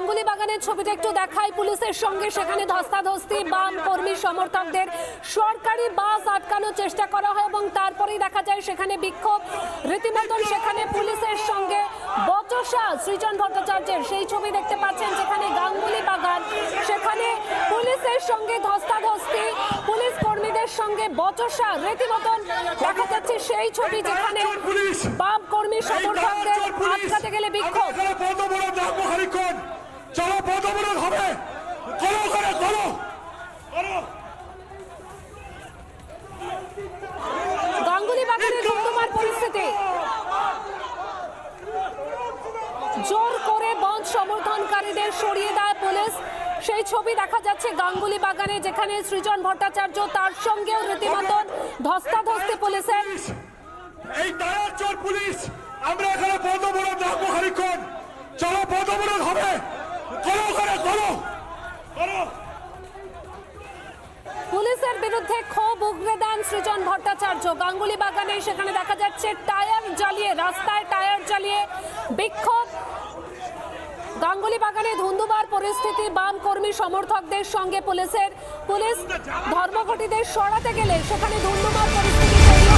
গাঙ্গুলি বাগানের ছবিটা একটু দেখাই। পুলিশের সঙ্গে সেখানে ধস্তাধস্তি বাম কর্মী সমর্থকদের সরকারি বাস আটকানোর চেষ্টা করা হয় এবং তারপরেই দেখা যায় সেখানে বিক্ষোভ। রীতিমতন সেখানে পুলিশের সঙ্গে বচসা সৃজন ভট্টাচার্যের সেই ছবি দেখতে পাচ্ছেন যেখানে গাঙ্গুলি বাগান। সেখানে পুলিশের সঙ্গে ধস্তাধস্তি পুলিশ কর্মীদের সঙ্গে বচসা রীতিমতন দেখা যাচ্ছে সেই ছবি যেখানে বাম কর্মী সমর্থকদের আটকাতে গেলে বিক্ষোভ এখানে পদমরণ রাখব খানিক্ষণ চলো পদমরণ হবে করো করে করো করো গাঙ্গুলি বাগানের ধুমধুমার পরিস্থিতি জোর করে বন্ধ সমর্থনকারীদের সরিয়ে দেয় পুলিশ। সেই ছবি দেখা যাচ্ছে গাঙ্গুলি বাগানে যেখানে সৃজন ভট্টাচার্য তার সঙ্গেও রীতিমতন ধস্তাধস্তি পুলিশের। এই চোর পুলিশ! আমরা এখানে পদমরণ রাখব খানিক্ষণ চলো হবে। করো করে করো করো পুলিশের বিরুদ্ধে ক্ষোভ উগরে দেন সৃজন ভট্টাচার্য। গাঙ্গুলি বাগানে সেখানে দেখা যাচ্ছে টায়ার জ্বালিয়ে রাস্তায় টায়ার জ্বালিয়ে বিক্ষোভ গাঙ্গুলি বাগানে ধুন্দুবার পরিস্থিতি বাম কর্মী সমর্থকদের সঙ্গে পুলিশের, পুলিশ ধর্মঘটীদের সরাতে গেলে সেখানে ধুন্দুবার পরিস্থিতি